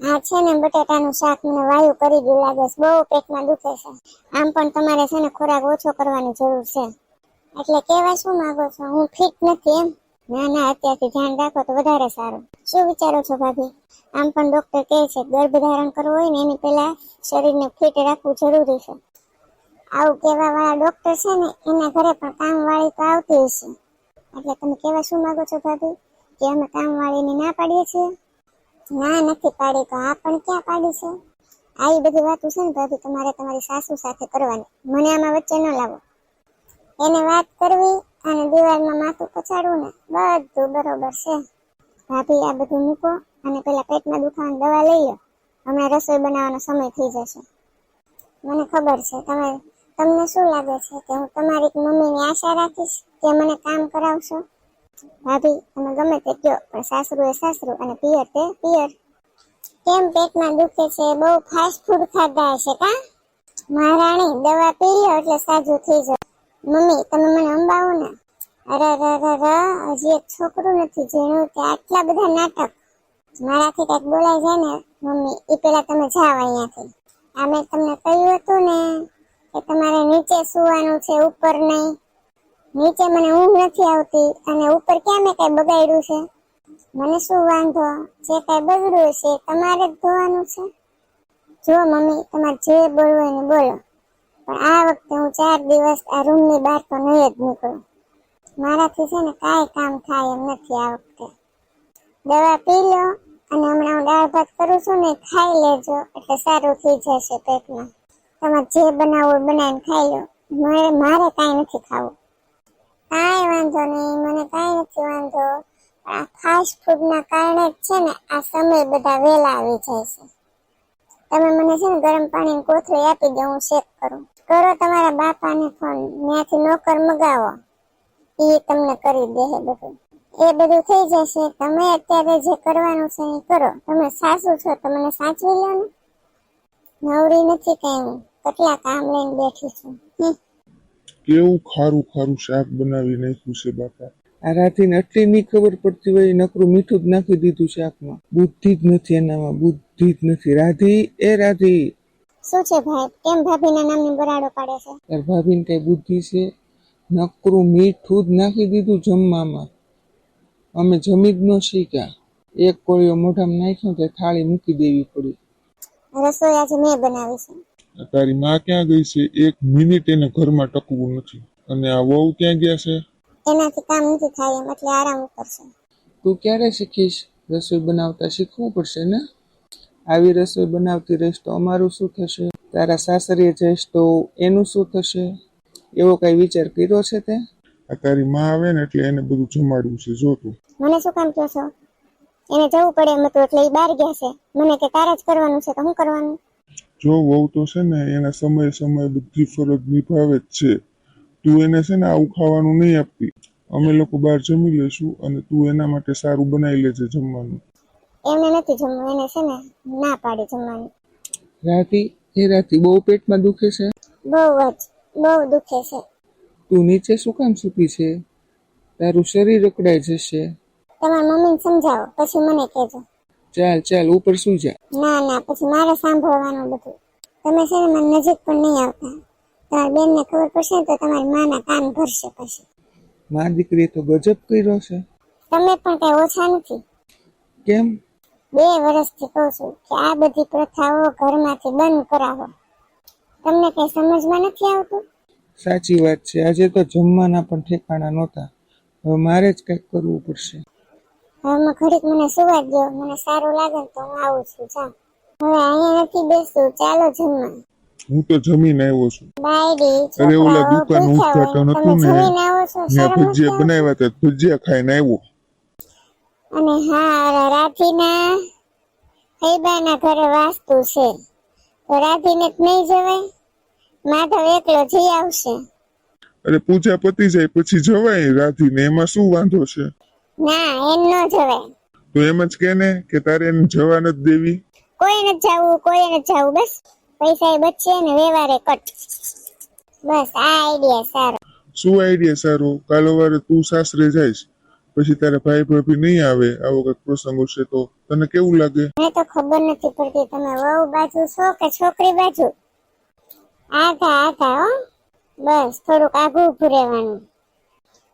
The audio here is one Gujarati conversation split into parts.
આ છે ને, બટેટાનું શાક મને વાયુ કરી ગયું લાગે છે. બહુ પેટમાં દુખે છે. આમ પણ તમારે છે ને ખોરાક ઓછો કરવાની જરૂર છે. એટલે કેવા શું માંગો છો? હું ફિટ નથી એમ? ના ના, અત્યારથી ધ્યાન રાખો તો વધારે સારું. શું વિચારો છો ભાભી? આમ પણ ડોક્ટર કહે છે ગર્ભધારણ કરવું હોય ને, એની પહેલા શરીરને ફિટ રાખવું જરૂરી છે. આવું કહેવા વાળા ડોક્ટર છે ને, એના ઘરે પણ કામ વાળી તો આવતી હશે. એટલે તમે કેવા શું માંગો છો ભાભી? કે અમે કામ વાળીને ના પાડીએ છીએ? ના, નથી પાડી તો આ પણ ક્યાં પાડી છે? આવી બધી વાતો છે ને ભાભી તમારે તમારી સાસુ સાથે કરવાની. મને આમાં વચ્ચે ન લાવો. એને વાત કરવી અને દિવાલમાં માથું પછાડવું ને, બધું બરોબર છે. ભાભી આ બધું મૂકો અને પેલા પેટમાં દુખાવાની દવા લઈ લો હમણાં રસોઈ બનાવવાનો સમય થઈ જશે. મને ખબર છે. તમે તમને શું લાગે છે કે હું તમારી મમ્મીની આશા રાખીશ કે મને કામ કરાવશો? ભાભી, તમે ગમે તે કયો પણ સાસરું એ સાસરું અને પિયર તે પિયર. કેમ પેટમાં દુખે છે? બહુ ફાસ્ટ ફૂડ ખાધા હશે કા? મહારાણી, દવા પી લો એટલે સાજું થઈ જાવ મમ્મી, તમે મને અંબાવો ને? અરે અરે અરે હજી એક છોકરું નથી જેનું કે આટલા બધા નાટક. મારાથી કંઈક બોલાય જાય ને, મમ્મી એ પેલા તમે જાઓ અહીંયાથી. આ મેં તમને કહ્યું હતું ને, કે તમારે નીચે સુવાનું છે, ઉપર નહીં. નીચે મને ઊંઘ નથી આવતી અને ઉપર ક્યાં કઈ બગાડ્યું છે? મને શું વાંધો? જે કઈ બગડ્યું છે તમારે જ ધોવાનું છે? જો મમ્મી, તમારે જે બોલવું એને બોલો. પણ આ વખતે હું ચાર દિવસ આ રૂમની બહાર તો નહીં જ નીકળું. મારાથી છે ને કાંઈ કામ થાય એમ નથી આ વખતે. દવા પી લો અને હમણાં હું દાળ ભાત કરું છું ને ખાઈ લેજો, એટલે સારું થઈ જશે પેટમાં. તમારે જે બનાવવું બનાવીને ખાઈ લો. મારે મારે કાંઈ નથી ખાવું. કાંઈ વાંધો નહીં, મને કાંઈ નથી વાંધો. આ ફાસ્ટ ફૂડના કારણે જ છે ને, આ સમય બધા વહેલા આવી જાય છે. તમે મને છે ને ગરમ પાણી કોથળી આપી દો, હું શેક કરું. કરો તમારા બાપાને ફોન ત્યાંથી નોકર મગાવો. એ તમને કરી દે છે બધું. એ બધું થઈ જશે. તમે અત્યારે જે કરવાનું છે એ કરો. તમે સાસુ છો તો મને સાચવી લો ને. નવરી નથી કઈ કેટલા કામ લઈને બેઠી છું. કેવું ખારું ખારું શાક બનાવી નાખ્યું છે બાપા? આ રાધીને આટલી નહીં ખબર પડતી હોય નકરું મીઠું જ નાખી દીધું શાકમાં. બુદ્ધિ જ નથી એનામાં બુદ્ધિ જ નથી. રાધી એ રાધી. શું છે ભાઈ? કેમ ભાભીના નામની બરાડો પાડે છે? તાર ભાભીને કઈ બુદ્ધિ છે? નકરું મીઠું જ નાખી દીધું જમવામાં. અમે જમી જ ન શીખ્યા એક કોળીઓ મોઢામાં નાખ્યો તે થાળી મૂકી દેવી પડી. રસોઈ આજે મેં બનાવી છે. તારી માં ક્યાં ગઈ છે એક મિનિટ એને ઘરમાં ટકવું નથી. અને આ વહુ ક્યાં ગયા છે? એનાથી કામ નથી થાય એમ એટલે આરામ કરશે. તું ક્યારે શીખીશ? રસોઈ બનાવતા શીખવું પડશે ને? આવી રસોઈ બનાવતી રહીશ તો અમારું શું થશે? તારા સાસરીએ જઈશ તો એનું શું થશે? એવો કઈ વિચાર કર્યો છે તે? આ તારી માં આવે ને એટલે એને બધું જમાડવું છે જો તું. મને શું કામ કહો છો એને જવું પડે એમ હતું એટલે એ બહાર ગયા છે. મને કે તારા જ કરવાનું છે તો હું કરવાનું? જો વહુ તો છે ને એના સમયે સમયે બધી ફરજ નિભાવે જ છે. તું એને છે ને આવું ખાવાનું નહીં આપતી. અમે લોકો બહાર જમી લેશું અને તું એના માટે સારું બનાવી લેજે જમવાનું. એમને નથી જમવું એને છે ને ના પાડી જમવાનું. રાતી? એ રાતી બહુ પેટમાં દુખે છે? બહુ જ બહુ દુખે છે. તું નીચે શું કામ સૂતી છે? તારું શરીર અકડાઈ જશે. તમારા મમ્મીને સમજાવો પછી મને કહેજો. ચાલ ચાલ ઉપર સુઈ જા. ના ના પછી મારે સાંભળવાનું બધું. તમે છે ને મને નજીક પણ નહીં આવતા. તમારી બેનને ખબર પડશે તો તમારી માના કાન ભરશે પછી. મા દીકરીએ તો ગજબ કર્યો છે. તમે પણ કઈ ઓછા નથી. કેમ? બે વર્ષથી કહું છું કે આ બધી પ્રથાઓ ઘરમાંથી બંધ કરાવો. તમને કઈ સમજમાં નથી આવતું? સાચી વાત છે. આજે તો જમવાના પણ ઠેકાણા નહોતા. હવે મારે જ કંઈક કરવું પડશે. હવે મેં ઘડીક મને સુવા દો મને સારું લાગે તો હું આવું છું. જા હવે અહીંયા નથી બેસવું ચાલો જમવા. હું તો જમીને આવ્યો છું. બાયડી અરે ઓલા દુકાન ઉદ્ઘાટન હતું ને? જમીને આવો છો? શરમ ભજીયા બનાવ્યા હતા. ભજીયા ખાઈને આવ્યો. અને હા રાધીના હૈબાના ઘરે વાસ્તુ છે. તો રાધીને જ નહીં જવાય? માધવ એકલો જઈ આવશે. અરે પૂજા પતી જાય પછી જવાય રાધીને. એમાં શું વાંધો છે? ના એમ ન જવાય. તું એમ જ કે ને કે તારે એને જવા નથી દેવી? કોઈ નથી જાવું કોઈ ન જાવું બસ. પૈસા એ બચે ને વેવારે કટ. બસ આ આઈડિયા સારો. શું આઈડિયા સારો? કાલો વારે તું સાસરે જઈશ પછી તારા ભાઈ ભાભી નહીં આવે આવો કંઈક પ્રસંગ હશે તો. તને કેવું લાગે? મને તો ખબર નથી પડતી તમે વહુ બાજુ છો કે છોકરી બાજુ? આઘા આઘા હો. બસ થોડુંક આઘું ઉભું રહેવાનું.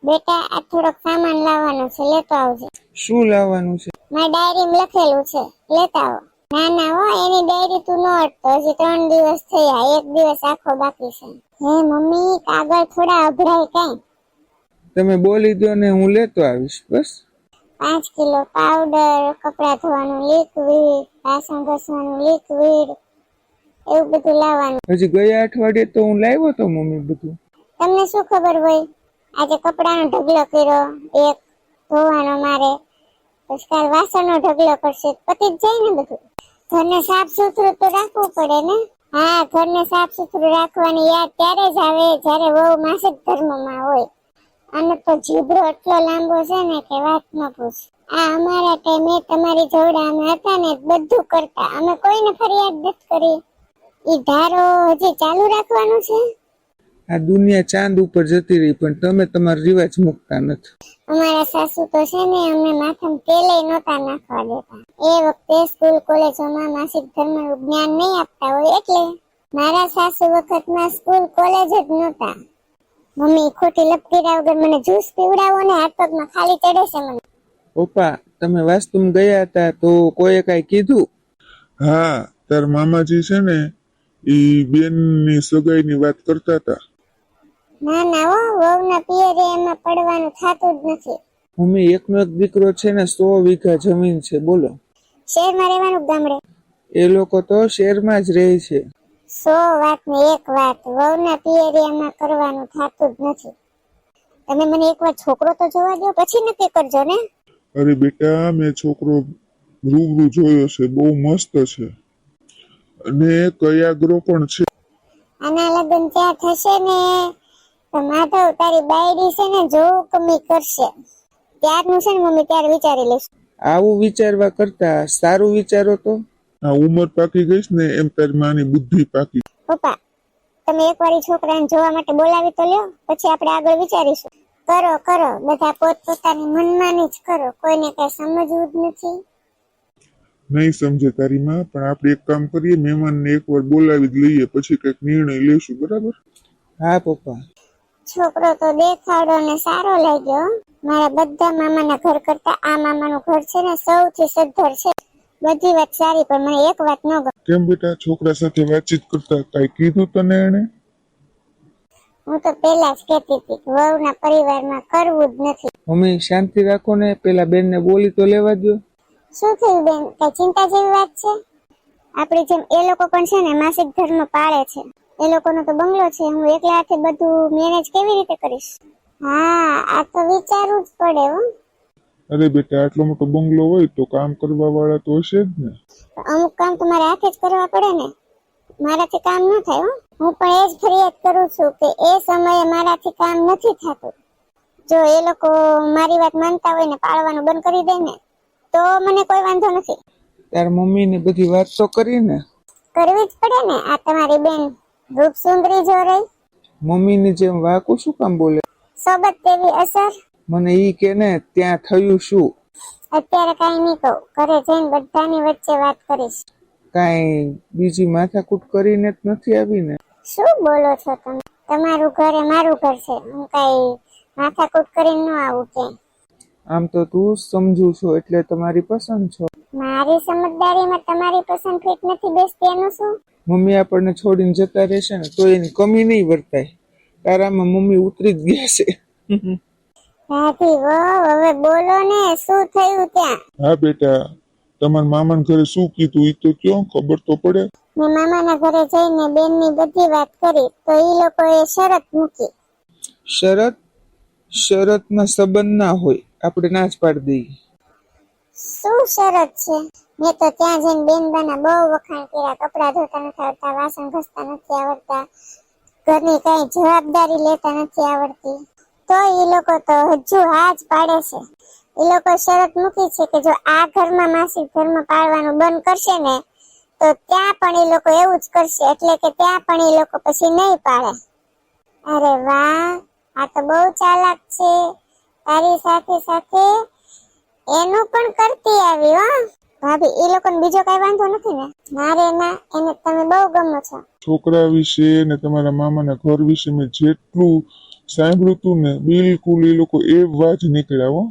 બેટા આ થોડોક સામાન લાવવાનો છે લેતો આવજે. શું લાવવાનું છે? મારી ડાયરીમાં લખેલું છે લેતા આવો. ના ના હો એની ડાયરી તું ન અટતો હજી ત્રણ દિવસ થયા એક દિવસ આખો બાકી છે. હે મમ્મી કાગળ થોડા અભરાય કઈ? તમે બોલી દો ને હું લેતો આવીશ બસ. પાંચ કિલો પાવડર કપડા ધોવાનું લિક્વિડ વાસણ ઘસવાનું લિક્વિડ એવું બધું લાવવાનું. હજી ગયા અઠવાડિયે તો હું લાવ્યો તો મમ્મી બધું. તમને શું ખબર હોય? આજે કપડાનો ઢગલો કર્યો, એક ધોવાનો મારે. પછી કાલ વાસણનો ઢગલો કરશે. પતિ જાય ને બધું. ઘરને સાફ સુથરું તો રાખવું પડે ને? હા, ઘરને સાફ સુથરું રાખવાની યાદ ત્યારે જ આવે જ્યારે વહુ માસિક ધર્મમાં હોય. અને તો જીભરો એટલો લાંબો છે ને કે વાત ન પૂછ. આ અમારા ટાઈમે તમારી જોડે હતા ને, બધું કરતા. અમે કોઈને ફરિયાદ નથી કરી. ઈ ધારો હજી ચાલુ રાખવાનું છે? આ દુનિયા ચાંદ ઉપર જતી રહી પણ તમે તમારા રિવાજ મૂકતા નથી. અમારા સાસુ તો છે ને અમને માથામાં તેલે નહોતા નાખવા દેતા. એ વખતે સ્કૂલ કોલેજોમાં માસિક ધર્મનું જ્ઞાન નહીં આપતા હોય એટલે મારા સાસુ વખતમાં સ્કૂલ કોલેજ જ નહોતા. મમ્મી ખોટી લપકીરા વગર મને જ્યુસ પીવડાવો ને હાથ પગમાં ખાલી ચડે છે મને. પપ્પા તમે વાસ્તુમાં ગયા હતા તો કોઈએ કાંઈ કીધું? હા તાર મામાજી છે ને ઈ બેનની સગાઈ ની વાત કરતા હતા. ના ના હો વહુના પિયરે એમાં પડવાનું થતું જ નથી. મમ્મી એકનો એક દીકરો છે ને સો વીઘા જમીન છે બોલો. શહેરમાં રહેવાનું ગામડે? એ લોકો તો શહેરમાં જ રહે છે. સો વાત ને એક વાત વહુના પિયરે એમાં કરવાનું થતું જ નથી. તમે મને એકવાર છોકરો તો જોવા દો પછી નક્કી કરજો ને. અરે બેટા મેં છોકરો રૂબરૂ જોયો છે બહુ મસ્ત છે. અને કયાગ્રો પણ છે. આના લગ્ન ત્યાં થશે ને? તો માધવ તારી બાયડી છે ને જોવું કમી કરશે. ત્યારનું છે ને મમ્મી ત્યાર વિચારી લઈશ. આવું વિચારવા કરતા સારું વિચારો તો. આ ઉંમર પાકી ગઈ ને એમ તારી માની બુદ્ધિ પાકી. પપ્પા તમે એકવાર છોકરાને જોવા માટે બોલાવી તો લ્યો પછી આપણે આગળ વિચારીશું. કરો કરો બધા પોત પોતાની મનમાની જ કરો કોઈને કઈ સમજવું જ નથી. નહીં સમજે તારી માં પણ આપણે એક કામ કરીએ મહેમાનને એકવાર બોલાવી જ લઈએ પછી કંઈક નિર્ણય લેશું બરાબર? હા પપ્પા. છોકરો તો દેખાડો ને સારો લાગ્યો. મારા બધા મામાના ઘર કરતા આ મામાનું ઘર છે ને સૌથી સદ્ધર છે. બધી વાત સારી પણ મને એક વાત ન ગમી. કેમ બેટા? છોકરા સાથે વાતચીત કરતા કઈ કીધું તને એને હું તો પેલા જ કહેતી હતી કે વહુના પરિવારમાં કરવું જ નથી. મમ્મી શાંતિ રાખો ને પેલા બેનને બોલી તો લેવા દો શું થયું બેન? કઈ ચિંતા જેવી વાત છે? આપણી જેમ એ લોકો પણ છે ને માસિક ધર્મ પાળે છે. એ લોકોનો તો બંગલો છે. હું એકલા હાથે બધું મેનેજ કેવી રીતે કરીશ? હા આ તો વિચારવું જ પડે હો. અરે બેટા આટલો મોટો બંગલો હોય તો કામ કરવા વાળા તો હશે જ ને. અમુક કામ તો મારે હાથે જ કરવા પડે ને. મારાથી કામ ન થાય હો. હું પણ એ જ ફરિયાદ કરું છું કે એ સમયે મારાથી કામ નથી થતું. જો એ લોકો મારી વાત માનતા હોય ને પાળવાનું બંધ કરી દે ને તો મને કોઈ વાંધો નથી. તાર મમ્મીને બધી વાત તો કરી ને. કરવી જ પડે ને આ તમારી બેન. રૂપ સુંદરી જો રહી? મમ્મીની જેમ વાકું શું કામ બોલે? સોબત તેવી અસર? મને ઈ કે ને ત્યાં થયું શું? અત્યારે કઈ નહીં કહું. ઘરે જઈને બધાની વચ્ચે વાત કરીશ. કઈ બીજી માથાકૂટ કરીને જ નથી આવી ને શું બોલો છો તમે? તમારું ઘર એ મારું ઘર છે. હું કઈ માથાકૂટ કરીને ન આવું કે આમ તો તું સમજુ છો એટલે તમારી પસંદ છો. મારી સમજદારીમાં તમારી પસંદ ફિટ નથી બેસતી એનું શું? મમ્મી આપણને છોડીને જતા રહેશે ને તો એની કમી નહીં વર્તાય. તારામાં મમ્મી ઉતરી જ ગયા છે. રાધી વો હવે બોલો ને શું થયું ત્યાં? હા બેટા તમારા મામાના ઘરે શું કીધું ઈ તો કયો ખબર તો પડે. મેં મામાના ઘરે જઈને બેનની બધી વાત કરી તો ઈ લોકોએ શરત મૂકી. શરત શરતના સંબંધ ના હોય. આપણે ના જ પાડી દઈએ. શું શરત છે? મેં તો ત્યાં જઈને બેનબાના બહુ વખાણ કર્યા. કપડાં ધોતા નથી આવડતા, વાસણ ઘસતા નથી આવડતા. ઘરની કઈ જવાબદારી લેતા નથી આવડતી. તો એ લોકો તો હજુ હા જ પાડે છે. એ લોકો શરત મૂકી છે કે જો આ ઘરમાં માસિક ધર્મ પાળવાનું બંધ કરશે ને, તો ત્યાં પણ એ લોકો એવું જ કરશે. એટલે કે ત્યાં પણ એ લોકો પછી નહીં પાડે અરે વાહ! આ તો બહુ ચાલાક છે. તારી સાથે સાથે એનું પણ કરતી આવી હો. ભાભી એ લોકોને બીજો કઈ વાંધો નથી ને? મારે ના એને તમે બહુ ગમો છો. છોકરા વિશે ને તમારા મામાના ઘર વિશે મેં જેટલું સાંભળ્યું હતું ને બિલકુલ એ લોકો એ વાત નીકળ્યા હો.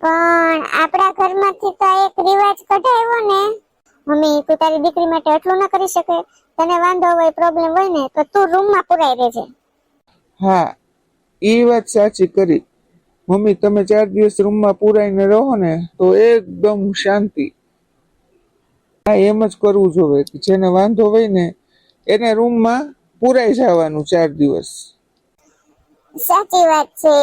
પણ આપણા ઘરમાંથી તો એક રિવાજ કઢાવ્યો ને. મમ્મી તું તારી દીકરી માટે આટલું ના કરી શકે. તને વાંધો હોય પ્રોબ્લેમ હોય ને તો તું રૂમમાં પુરાઈ રહેજે. હા એ વાત સાચી કરી. મમ્મી, તમે ચાર દિવસ રૂમમાં પુરાઈને રહો ને, તો એકદમ શાંતિ. હા, એમ જ કરવું જોવે જેને વાંધો હોય ને, એને રૂમમાં પુરાઈ જવાનું ચાર દિવસ. સાચી વાત છે.